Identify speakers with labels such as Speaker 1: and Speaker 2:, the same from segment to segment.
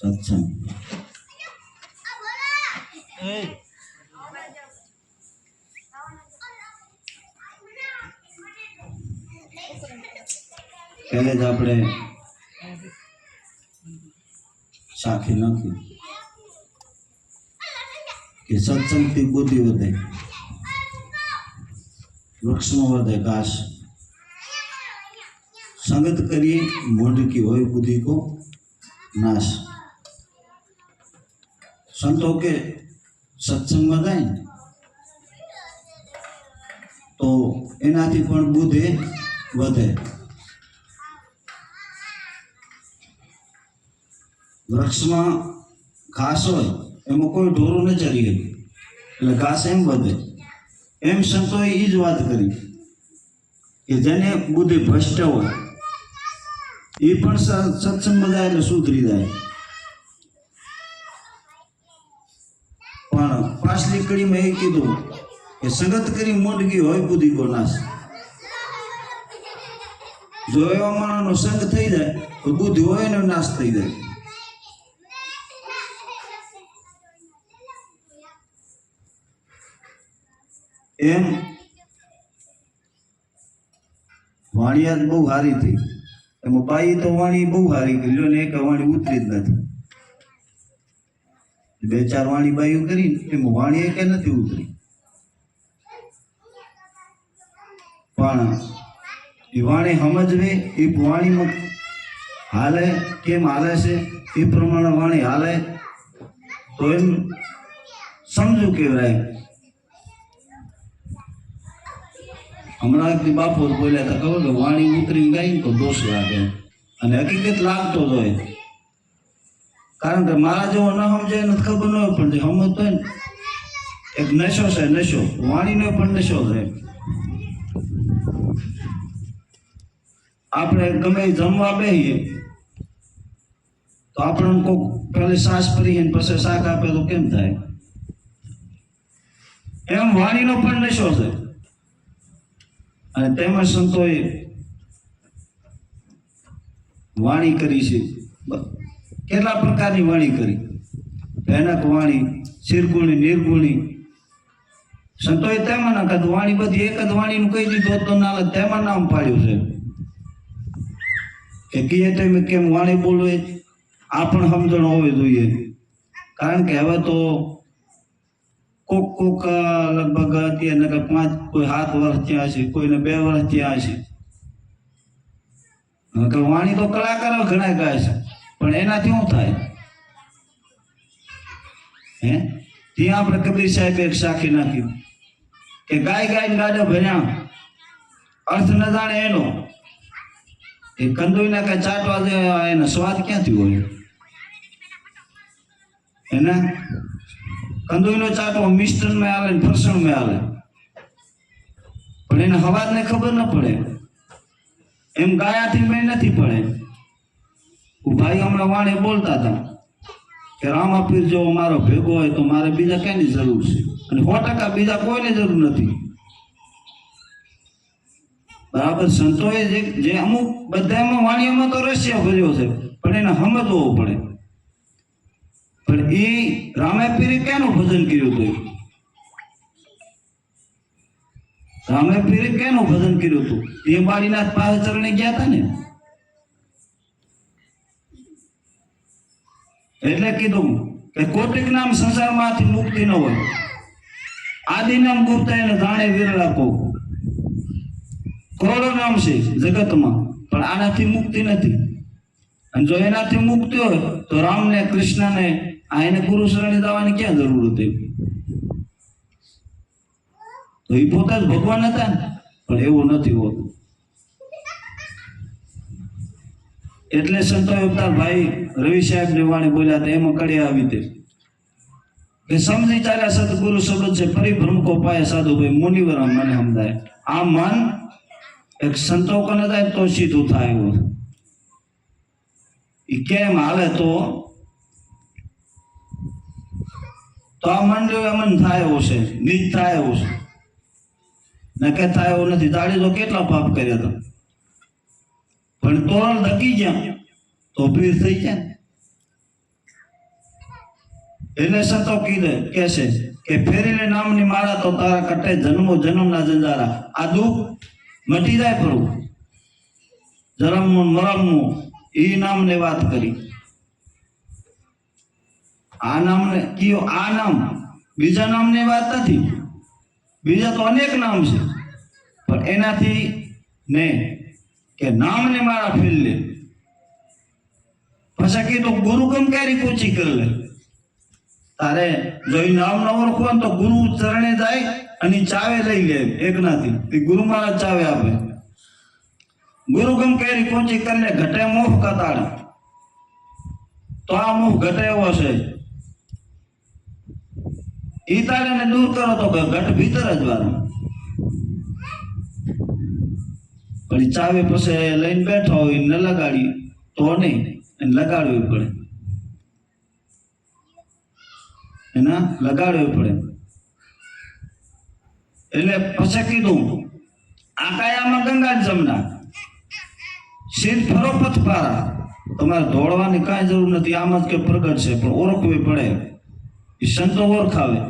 Speaker 1: સત્સંગ પહેલે જ આપણે સાખી નાખ્યું કે સત્સંગથી બુદ્ધિ વધે વૃક્ષમાં વધે ઘાસ. સંગત કરીએ મોઢ હોય બુદ્ધિ કો નાશ. સંતો કે સત્સંગમાં જાય ને? તો એનાથી પણ બુદ્ધિ વધે. વૃક્ષમાં ઘાસ હોય, એમાં કોઈ ઢોરું ન ચરી એટલે ઘાસ એમ વધે. એમ સંતોએ એ જ વાત કરી, કે જેને બુદ્ધિ ભ્રષ્ટ હોય એ પણ સત્સંગ બધા એટલે સુધરી જાય. પણ પાછલી કડીમાં એ કીધું કે સંગત કરી મોટગી હોય બુદ્ધિ કો નાશ જો એવા માણસનો સંગ થઈ જાય, તો બુદ્ધિ હોય એનો નાશ થઈ જાય. એમ વાણિયાત બહુ સારી થઈ. એમાં બાઈ તો વાણી બહુ સારી કરી લ્યો ને એક વાણી ઉતરી જ નથી. બે ચાર વાણી બાઈઓ કરી એમાં વાણી એક નથી ઉતરી? પણ એ વાણી સમજવે, એ વાણીમાં હાલે, કેમ હાલે છે, એ પ્રમાણે વાણી હાલે, તો એમ સમજુ કહેવાય. હમણાં એક બાપુ બોલ્યા હતા, ખબર કે વાણી ઉતરીને ગાય ને તો દોષ લાગે. અને હકીકત લાગતો જ હોય. કારણ કે મારા જેવો ન સમજાય ને તો ખબર ન હોય, પણ સમજતો હોય ને, એક નશો છે, નશો. વાણીનો પણ નશો છે. આપણે ગમે જમવા બેહીએ, તો આપણને કોક પહેલી સાસ ભરીએ ને પછી શાક આપે તો કેમ થાય? એમ વાણીનો પણ નશો છે. અને તેમાં સંતોએ વાણી કરી છે. કેટલા પ્રકારની વાણી કરી? ભયાનક વાણી, શિરગુણી, નિર્ગુણી. સંતોએ તેમાં ના કદ વાણી બધી એક જ વાણીનું કહી દીધું તો ના તેમાં નામ પાડ્યું છે. કે કીએ તેમ કેમ વાણી બોલવે? આ પણ સમજણ હોવી જોઈએ. કારણ કે હવે તો કોક કોક લગભગ અત્યારે પાંચ, કોઈ સાત વર્ષ ત્યાં છે કોઈને બે વર્ષ ત્યાં છે વાણી તો કલાકારો ઘણા ગાય છે. પણ એનાથી શું થાય? હે? ત્યાં આપણે કબીર સાહેબ એક સાખી નાખ્યું કે ગાય ગાય ગાડે ભર્યા. અર્થ ન જાણે એનો. એ કંદોઈના કઈ ચાટવા દે, એનો સ્વાદ ક્યાંથી હોય? એના? કંદોઈનો ચાટો મિષ્ટનમાં આવે ને ફરસણમાં આવે. પણ એને હવાજને ખબર ન પડે. એમ ગાયાથી મેં નથી પડે. ભાઈ હમણાં વાણે બોલતા હતા કે રામાપીર જો મારો ભેગો હોય તો મારે બીજા ક્યાંની જરૂર છે? અને સો ટકા બીજા કોઈને જરૂર નથી. બરાબર? સંતોએ જે જે અમુક બધામાં વાણીઓમાં તો રશિયા ભર્યો છે, પણ એને સમજવો પડે. પણ એ રામાપીરે ક્યાંનું ભજન કર્યું હતું? રામાપીરે કેનું ભજન કર્યું હતું? એ બાળીનાથ પાસે ચરણે ગયા હતા ને? એટલે કીધું કે કોટિક નામ સંસારમાંથી મુક્તિ ન હોય. આદિ નામ ગુપ્ત એને જાણે વિરળા આપો કરોડો નામ છે જગતમાં, પણ આનાથી મુક્તિ નથી. અને જો એનાથી મુક્તિ હોય, તો રામને, કૃષ્ણને, આ એને ગુરુ શરણે જવાની ક્યાં જરૂર હતી તો એ પોતા જ ભગવાન હતા ને, પણ એવું નથી હોતું. એટલે સંતો ભાઈ રવિ સાહેબની વાણી બોલ્યા હતા, એમાં કડે આવી દે કે સમજી ચાલ્યા સદગુરુ શબ્દ છે પરિભ્રમ કો પાય સાધુ ભાઈ મુનિવર મને સમજાય. આ મન એક સંતો કોને થાય તો સીધું થાય એવું. એ કેમ હાલે તો? તો આ મંડળ અમન થાય એવું છે નીચ થાય એવું છે. ને કે થાય એવું નથી. દાડી તો કેટલા પાપ કર્યા હતા? પણ તોરણ ધકી ગયા. તો ભીડ થઈ જાય એને સંતો કીધે કે છે કે ફેરીને નામની મારા તો તારા કટે જન્મો જન્મના જંજારા. આ દુઃખ મટી જાય પ્રભુ જન્મનું મરમનું એ નામને વાત કરી. આ નામને કયો આ નામ? બીજા નામની વાત નથી. બીજા તો અનેક નામ છે. પણ એનાથી ને કે નામને મારા ફેર લે. પછી કીધું ગુરુ ગમ ક્યારે પૂછી કરી લે? તારે જો નામ ન ઓળખો તો ગુરુ ચરણે જાય અને ચાવે લઈ લે એકનાથી. ગુરુ મહારાજ ચાવે આપે. ગુરુ ગમ કેરી કરી લે? ઘટે મોહ કતાડે તો આ મોહ ઘટે એવો છે. ઈ તારે દૂર કરો તો ઘટ ભીતર જ વાળો ઈ ચાવી પછી લઈને બેઠો હોય ન લગાડી, તો નહીં, એને લગાડવી પડે. એના લગાડવી પડે. એટલે પછી કીધું આ કાયામાં ગંગા જમના સીધ ફરો પથપારા. તમારે દોડવાની કાંઈ જરૂર નથી, આમ જ કે પ્રગટ છે, પણ ઓળખવી પડે. એ સંતો ઓળખાવે.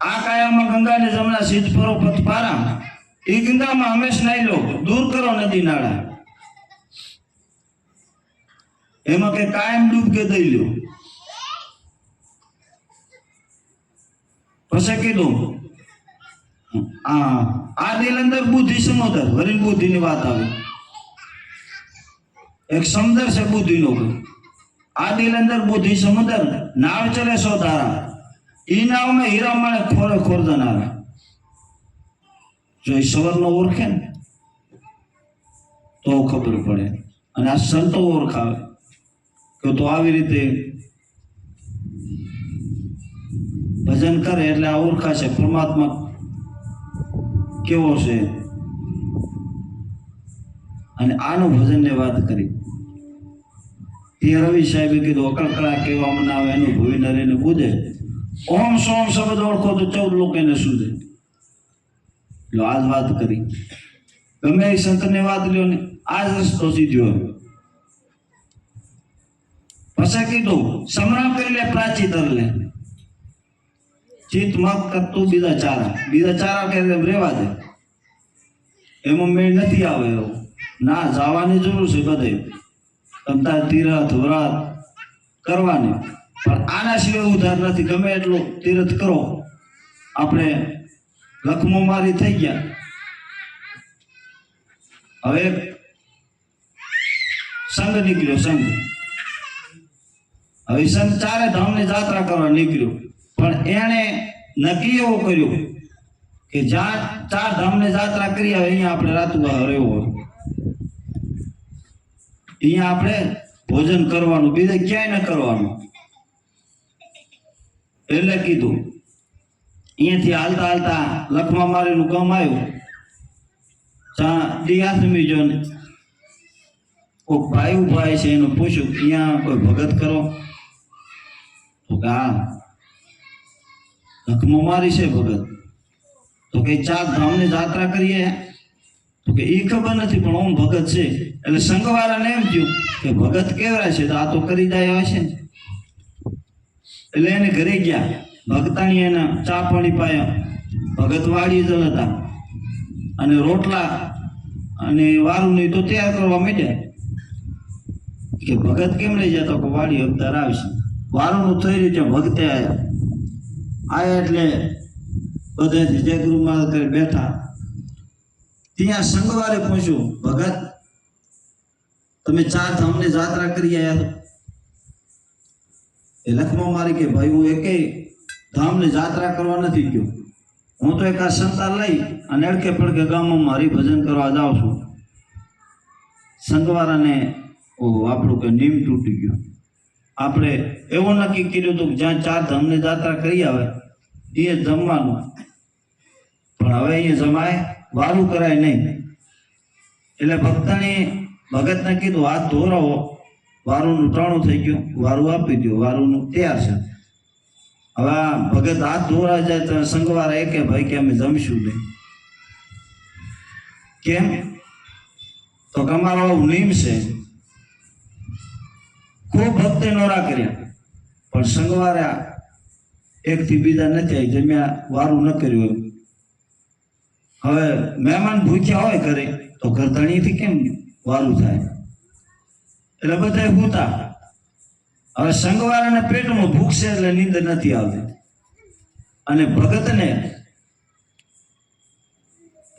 Speaker 1: આ કાયામાં ગંગાને જમના સીધ ફરો પથ પારા એ ગંગામાં હંમેશ નાઈ લો, દૂર કરો નદી નાળા. એમાં કે કાયમ ડૂબકે દઈ લ્યો. પછી કીધું, આ આ દિલ અંદર બુદ્ધિ સમુદર વરી બુદ્ધિની વાત આવી. એક સમુદર છે બુદ્ધિનો. આ દિલ અંદર બુદ્ધિ સમુદર નાવ ચલે સો તારા ઈ નાવમાં હીરા માણે ખોરે ખોર જનારા. જો એ સવરનો ઓળખે ને, તો ખબર પડે. અને આ સંતો ઓળખાવે કે તો આવી રીતે ભજન કરે એટલે આ ઓળખાશે. પરમાત્મા કેવો છે? અને આનું ભજનની વાત કરી. એ રવિ સાહેબે કીધું અકળકળા કેવા મનાવે, એનું ભૂવી નરેને બુધે. ઓમ સોમ શબ્દ ઓળખો તો ચૌદ લોકો એને સુધે. લો, આજ વાત કરી. એ સંતને વાત લ્યો ને આ જ રસ્તો સીધ્યો. પછી કીધું સમરા કરી લે પ્રાચી તર ચિત મત કરતું બીજા ચારા. બીજા ચારા કે રેવા દે. એમાં મેળ નથી આવે એવો. ના, જવાની જરૂર છે બધે. તમતા તીરથ, વ્રત કરવાની. પણ આના સિવાય ઉધાર નથી. ગમે એટલું તીરથ કરો. આપણે લખમો મારી થઈ ગયા. હવે સંઘ નીકળ્યો, સંઘ. હવે સંઘ ચારે ધામની જાત્રા કરવા નીકળ્યો. પણ એણે નક્કી એવું કર્યું કે જ્યાં ચાર ધામની જાત્રા કરી હવે અહીંયા આપણે રાતુવા રહેવું હોય. અહીંયા આપણે ભોજન કરવાનું, બીજે ક્યાંય ન કરવાનું. એટલે કીધું અહીંયાથી હાલતા હાલતા લખમા મારીનું ગામ આવ્યું. ત્યાં દિયાસમી જો ને. કોઈ ભાઈ ઊભા છે એનું પૂછ્યું ત્યાં કોઈ ભગત કરો? તો કે, હા. લખમો મારી છે ભગત. તો કે, ચાર ધામની જાત્રા કરીએ તો કે એ ખબર નથી, પણ ઓમ ભગત છે. એટલે સંઘવાળાને એમ થયું કે, ભગત કેવડા છે? તો આ તો કરી જાય છે એટલે એને ઘરે ગયા. ભગતાણી એના ચા પાણી પાયા ભગત વાડી જ હતા અને રોટલા અને વારું નહીં તો તૈયાર કરવા માંડ્યા કે ભગત કેમ લઈ જતો કે વાડી અવતાર આવશે? વારુંનું થઈ ત્યાં ભગતે આવ્યા આવ્યા એટલે બધા જય ગુરુ મહારાજ બેઠા. ત્યાં સંગવારે પહોંચ્યું ભગત, તમે ચાર ધામની જાત્રા કરી આવ્યા એ લખમાં મારી કે ભાઈ હું એકે ધામની જાત્રા કરવા નથી ગયો. હું તો એક આ સંતાન લઈ અને અડકે પડકે ગામમાં મારી ભજન કરવા જાઉં છું. સંગવારાને આપણું કે નિયમ તૂટી ગયો. આપણે એવું નક્કી કર્યું હતું કે જ્યાં ચાર ધામની જાત્રા કરી આવે, એ જમવાનું. પણ હવે અહીંયા જમાય, વારું કરાય નહીં. એટલે ભક્તને, ભગતને કીધું હાથ ધોરાવો. વારુંનું ટાણું થઈ ગયું, વારું આપી દો વારુંનું તૈયાર છે. હવે ભગત હાથ ધોવા જાય તો સંગવાર એ કે ભાઈ કે અમે જમશું નહીં કેમ? તો કે અમારો આવું નિયમ છે. ખૂબ ભક્તિ નોરા કર્યા. પણ સંગવારે એકથી બીજા નથી આવી. જમ્યા વારું ન કર્યું હવે મહેમાન ભૂખ્યા હોય ઘરે, તો ગરદણીથી કેમ વારું થાય? એટલે બધા ભૂતા હવે સંગવારાના પેટમાં ભૂખ છે એટલે નીંદર નથી આવતી. અને ભગતને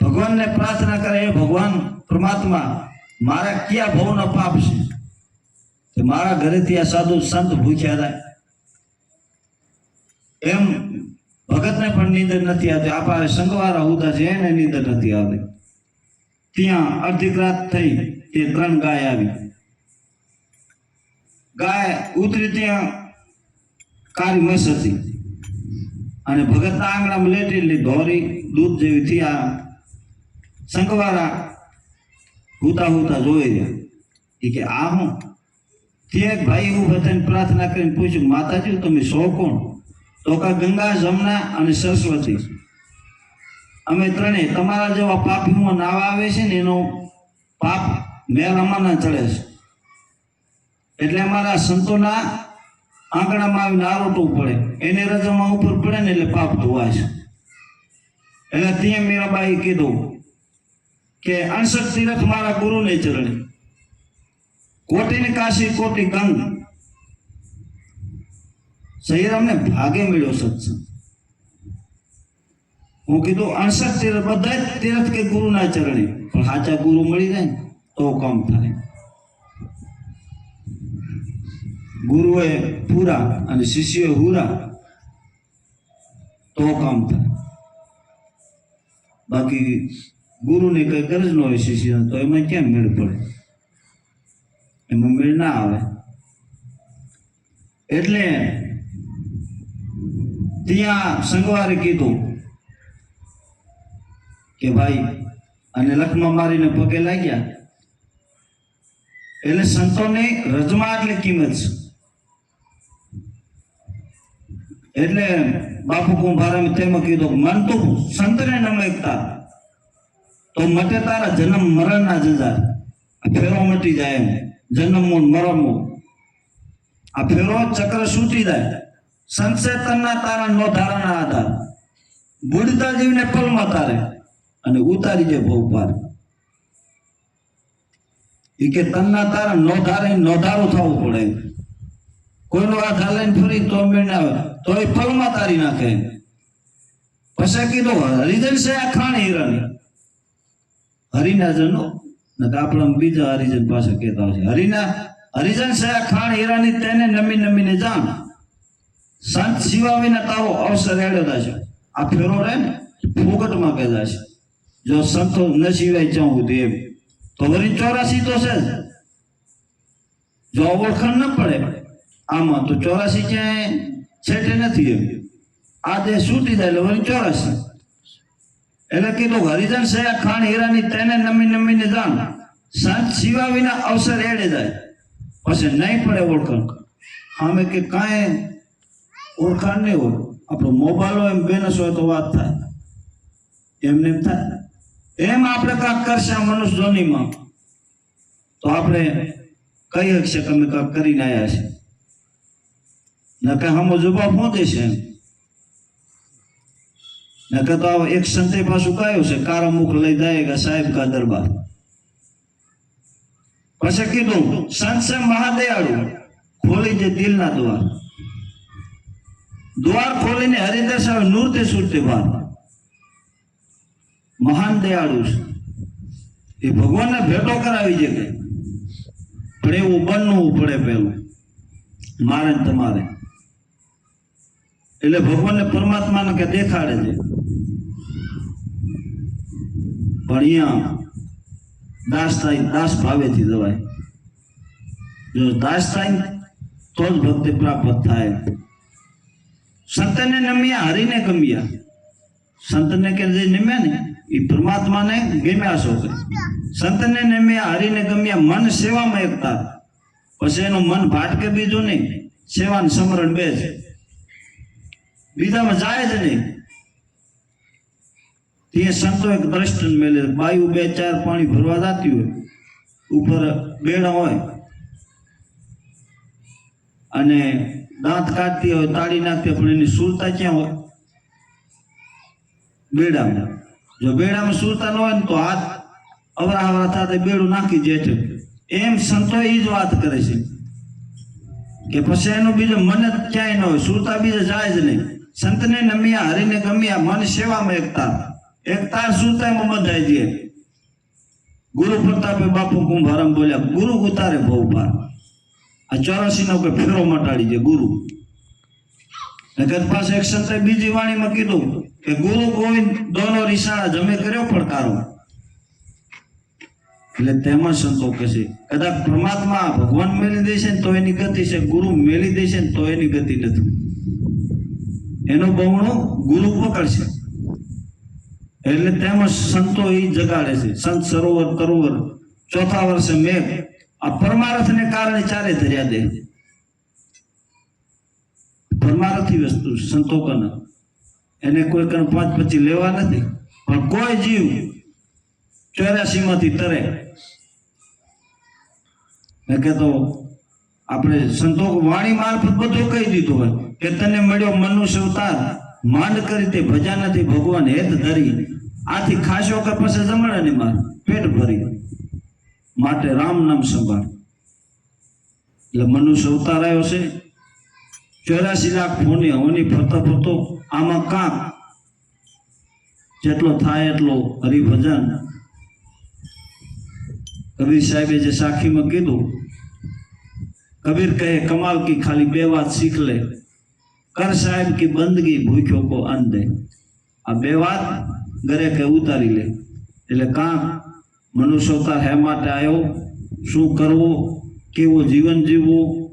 Speaker 1: ભગવાનને પ્રાર્થના કરે એ ભગવાન, પરમાત્મા, મારા કયા ભવનો પાપ છે? કે મારા ઘરેથી આ સાધુ સંત ભૂખ્યા થાય. એમ ભગતને પણ નીંદર નથી આવતી. આપણા સંગવારા ઉદા છે, એને નીંદર નથી આવતી. ત્યાં અડધી રાત થઈ, તે ત્રણ ગાય આવી. ગાય ઉતરી ત્યાં કાળી મસ હતી. અને ભગતના આંગણામાં લેટેલી ધોરી દૂધ જેવી થી આ સંગવારા હુતા હુતા જોઈ રહ્યા. એ કે, આ હું? તે એક ભાઈ ઊભા થઈને પ્રાર્થના કરીને પૂછ્યું, માતાજી, તમે સો કોણ? તો કા, ગંગા, જમના અને સરસ્વતી. અમે ત્રણેય, તમારા જેવા પાપીમાં નાવા આવે છે ને એનો પાપ મેલ અમાના ચડે છે. એટલે અમારા સંતોના આંગણામાં આવીને આરોટવું પડે. એને રજામાં ઉપર પડે ને એટલે પાપ ધોવાય છે. એટલે ત્યાં મીરાબાઈ કીધું કે અણસઠ તીરથ મારા ગુરુને ચરણે. કોટીની કાશી, કોટી ગંગ. સહીરામને ભાગે મળ્યો સત્સંગ. હું કીધું અણસઠ તીરથ બધા તીરથ કે ગુરુના ચરણે. પણ સાચા ગુરુ મળી જાય ને, તો કામ થાય. ગુરુએ પૂરા અને શિષ્યોએ હુરા, તો કામ થાય. બાકી ગુરુને કઈ ગરજ ન હોય શિષ્ય તો એમાં કેમ મેળ પડે? એમાં મેળ ના આવે. એટલે ત્યાં સંગવારે કીધું કે ભાઈ અને લખમાં મારીને પગે લાગ્યા. એટલે સંતોની રજમાં એટલે કિંમત છે. એટલે બાપુ કુંભારામે તેમાં કીધું, મન તું સંતને ન મેકતા. તો મટે તારા જન્મ મરણના જજા ફેરો મટી જાય એમ. જન્મ મૂળ મરણમો આ ફેરો ચક્ર છૂટી જાય. સંચેતનના તારા નો ધારણા આધાર. બુડતા જીવને પલમાં તારે અને ઉતારી જે ભવ પાર. એ કે તનના તારા નો ધારે નો થવું પડે. કોઈનો હાથ હાલાઈને ફરી તો મેળ આવે. તો એ પલમાં તારી નાખે. પછી કીધું, હરિજન છે આ ખાણ હીરાની. હરિના જનો આપણા બીજા હરિજન પાસે કહેતા છે. હરિના, હરિજન છે આ ખાણ હીરાની, તેને નમી નમીને જાણ. સંત સિવા વિના તારો અવસર હેડતા છે આ ફેરો ને, ફોગટમાં કહેતા છે જો સંતો ન સિવાય જાઉં સુધી એમ. તો હરિ ચોરાસી તો છે. જો ઓળખાણ ન પડે. આમાં તો ચોરાસી ક્યાંય છેટે નથી એમ. આ દેહ છૂટી જાય એટલે વળી ચોરાસી. એટલે કીધું, હરિજન સયા ખાણ હીરાની તેને નમી નમીને જાણ સંત સિવા વિના અવસર એડે જાય. પછી નહીં પડે ઓળખાણ. અમે કે કાંઈ ઓળખાણ નહીં હોય. આપણો મોબાઈલ એમ બેનસ હોય તો વાત થાય. એમને એમ થાય. એમ આપણે કાંક કરશે મનુષ્ય ધોનીમાં તો આપણે કહી શકીએ કે અમે કાંક કરીને આવ્યા છે નકે હમો જુબા દેશે? એમ નકે તો આવો એક સંતે પાછું કયો છે, કારા મુખ લઈ જાયગા સાહેબ કા દરબાર. પછી કીધું, સંત છે મહાદયાળુ, ખોલી જે દિલના દ્વાર. દ્વાર ખોલીને હરિદર્શાવે નૂરતે સુરતે બાર મહાન દયાળુ છે. એ ભગવાનને ભેટો કરાવી છે કે, પણ એવું બનવું પડે પેલું. મારે તમારે. એટલે ભગવાનને પરમાત્માને કે દેખાડે છે. પણ અહીંયા દાસ થાય, દાસ ભાવેથી જવાય. જો દાસ થાય ને તો જ ભક્તિ પ્રાપ્ત થાય. સંતને નમ્યા, હરીને ગમ્યા. સંતને કે જે નમ્યા ને એ પરમાત્માને ગમ્યા છો કે? સંતને નમ્યા, હરીને ગમ્યા, મન સેવામાં એકતા. પછી એનું મન ભાટકે બીજું નહીં. સેવાન સમરણ બે છે. બીજામાં જાય જ નહીં. તે સંતો એક દ્રષ્ટ મેલે, બાયુ બે ચાર પાણી ભરવા જતી હોય, ઉપર બેડા હોય. અને દાંત કાઢતી હોય, તાળી નાખતી પણ એની સુરતા ક્યાં હોય? બેડામાં. જો બેડામાં સુરતા ન હોય ને તો હાથ અવરા અવરા થતા બેડું નાખી દે એમ સંતો એ જ વાત કરે છે. કે પછી એનું બીજું મન જ ક્યાંય ન હોય, સુરતા બીજે જાય જ નહીં. સંતને નમ્યા, હરિને ગમ્યા, મન સેવામાં એકતા. એકતા એક તાર સુરતામાં બંધાઈ દે ગુરુ પ્રતાપે બાપુ કુંભારામ બોલ્યા, ગુરુ ઉતારે બહુ ભાર. આ ચોરાસી નો કોઈ ફેરો મટાડી દે, ગુરુ. નગર પાસે એક સંતે બીજી વાણીમાં કીધું કે, ગુરુ ગોવિંદ દોનો રિસાળા જમે કર્યો પડકારો. એટલે તેમાં સંતો કહે છે, કદાચ પરમાત્મા ભગવાન મેલી દેશે ને તો એની ગતિ છે, ગુરુ મેલી દેશે ને તો એની ગતિ નથી. એનો બહુણો ગુરુ પકડશે એટલે તેમાં સંતો એ જગાડે છે. સંત સરોવર તરોવર ચોથા વર્ષે મેઘ. આ પરમારથને કારણે ચારે ધર્યા દે. પરમારથી વસ્તુ, સંતો કને. એને કોઈ કણ પાંચ પછી લેવા નથી. પણ કોઈ જીવ ચોર્યાસી માંથી તરે. મેં કહેતો, આપણે સંતો વાણી મારફત બધું કહી દીધું હોય. કે તને મળ્યો મનુષ્ય અવતાર, માંડ કરી તે ભજા નથી ભગવાન હેત ધરી. આથી ખાશો કે પછી જમણે ને માર, પેટ ભરી. માટે રામ નામ સંભાળ. એટલે મનુષ્ય અવતાર આવ્યો છે. ચોરાસી લાખ ફોની હોની ફરતો ફરતો આમાં કાંક જેટલો થાય એટલો હરિભજન. કબીર સાહેબે જે સાખીમાં કીધું, કબીર કહે, કમાલ કી ખાલી બે વાત શીખ લે. કર સાહેબ કી બંદગી ભૂખ્યો કો અન્ન દે આ બે વાત ઘરે કે ઉતારી લે. એટલે કાં મનુષ્ય અવતાર હે માટે આવ્યો શું કરવું? કેવું જીવન જીવવું?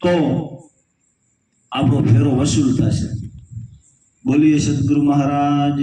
Speaker 1: તો આપણો ફેરો વસૂલ થશે. બોલીએ સદગુરુ મહારાજ